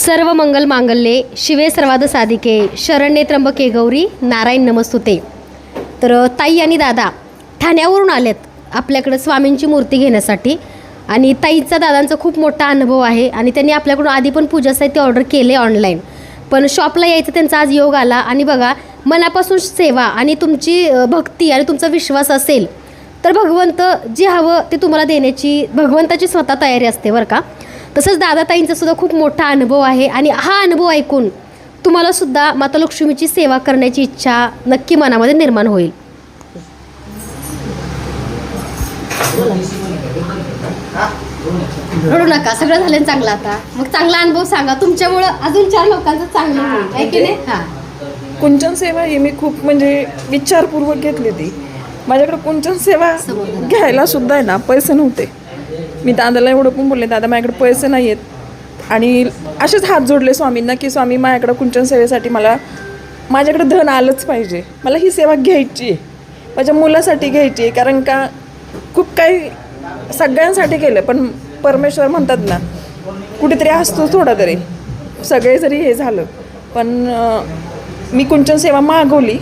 सर्व मंगल मांगल्ये शिवे सर्वाद साधिके शरण्ये त्र्यंबके गौरी नारायण नमस्तुते. तर ताई आणि दादा ठाण्यावरून आलेत आपल्याकडं स्वामींची मूर्ती घेण्यासाठी. आणि ताईचा दादांचा खूप मोठा अनुभव आहे आणि त्यांनी आपल्याकडून आधी पण पूजा साहित्य ऑर्डर केले ऑनलाईन. पण शॉपला यायचं त्यांचा आज योग आला आणि बघा मनापासून सेवा आणि तुमची भक्ती आणि तुमचा विश्वास असेल तर भगवंत जे हवं ते तुम्हाला देण्याची भगवंताची स्वतः तयारी असते बरं का. तसंच दादाताईंचा सुद्धा खूप मोठा अनुभव आहे आणि हा अनुभव ऐकून तुम्हाला सुद्धा माता लक्ष्मीची सेवा करण्याची इच्छा नक्की मनामध्ये निर्माण होईल. रडू नका सगळं झालं चांगलं आता. मग चांगला अनुभव सांगा. तुमच्यामुळं अजून चार लोकांचं चांगलं आहे की नाही? हां. कुंचन सेवा ही मी खूप म्हणजे विचारपूर्वक घेतली ती. माझ्याकडे कुंचन सेवा घ्यायला सुद्धा आहे ना पैसे नव्हते. मी दादाला एवढं पण बोलले दादा माझ्याकडे पैसे नाही आहेत आणि असेच हात जोडले स्वामींना की स्वामी माझ्याकडं कुंचन सेवेसाठी मला माझ्याकडे धन आलंच पाहिजे. मला ही सेवा घ्यायची आहे. माझ्या मुलासाठी घ्यायची आहे. कारण का खूप काही सगळ्यांसाठी केलं पण परमेश्वर म्हणतात ना कुठेतरी असतो थोडा तरी. सगळे जरी हे झालं पण मी कुंचन सेवा मागवली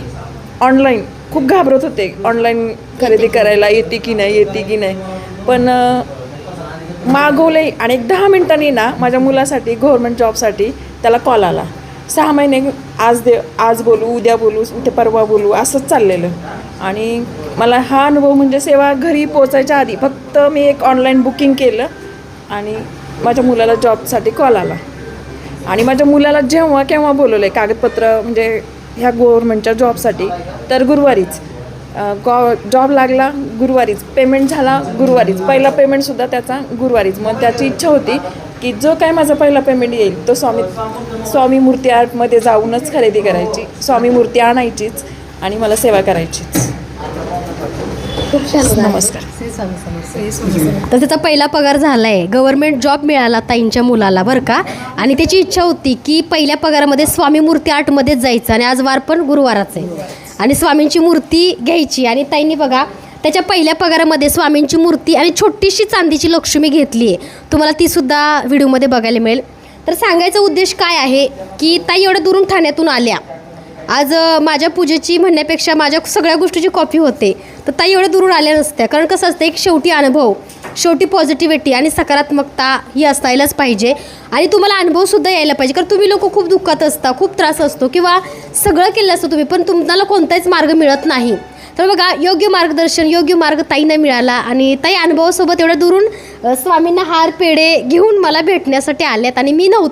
ऑनलाईन. खूप घाबरत होते ऑनलाईन खरेदी करायला येते की नाही येते की नाही. पण अं, मागवले आणि एक दहा मिनिटांनी ना माझ्या मुलासाठी गव्हर्मेंट जॉबसाठी त्याला कॉल आला. सहा महिने आज दे आज बोलू उद्या बोलू उद्या परवा बोलू असंच चाललेलं. आणि मला हा अनुभव म्हणजे सेवा घरी पोचायच्या आधी फक्त मी एक ऑनलाईन बुकिंग केलं आणि माझ्या मुलाला जॉबसाठी कॉल आला. आणि माझ्या मुलाला जेव्हा केव्हा बोलवलं आहे कागदपत्र म्हणजे ह्या गव्हर्मेंटच्या जॉबसाठी तर गुरुवारीच. गॉ जॉब लागला गुरुवारीच. पेमेंट झाला गुरुवारीच. पहिला पेमेंटसुद्धा त्याचा गुरुवारीच. मग त्याची इच्छा होती की जो काय माझा पहिला पेमेंट येईल तो स्वामी स्वामी मूर्ती आर्टमध्ये जाऊनच खरेदी करायची. स्वामी मूर्ती आणायचीच आणि मला सेवा करायचीच. खूप छान नमस्कार. तर त्याचा पहिला पगार झालाय. गव्हर्नमेंट जॉब मिळाला ताईंच्या मुलाला बरं का? आणि त्याची इच्छा होती की पहिल्या पगारामध्ये स्वामी मूर्ती आर्टमध्येच जायचं आणि आज वार पण गुरुवाराच आहे. आणि स्वामींची मूर्ती घ्यायची. आणि ताईंनी बघा त्याच्या पहिल्या पगारामध्ये स्वामींची मूर्ती आणि छोटीशी चांदीची लक्ष्मी घेतली आहे तुम्हाला तीसुद्धा व्हिडिओमध्ये बघायला मिळेल. तर सांगायचा उद्देश काय आहे की ताई एवढ्या दुरून ठाण्यातून आल्या. आज माझ्या पूजेची म्हणण्यापेक्षा माझ्या सगळ्या गोष्टीची कॉपी होते. तर ताई एवढ्या दुरून आल्या नसत्या. कारण कसं असतं एक शेवटी अनुभव. शेवटी पॉझिटिव्हिटी आणि सकारात्मकता ही असायलाच पाहिजे. आणि तुम्हाला अनुभवसुद्धा यायला पाहिजे. कारण तुम्ही लोक खूप दुःखात असता खूप त्रास असतो किंवा सगळं केलं असतं तुम्ही पण तुम्हाला कोणताच मार्ग मिळत नाही. तर बघा योग्य मार्गदर्शन योग्य मार्ग ताईंना मिळाला आणि ताई अनुभवासोबत एवढ्या दुरून स्वामींना हार पेढे घेऊन मला भेटण्यासाठी आल्यात आणि मी नव्हते.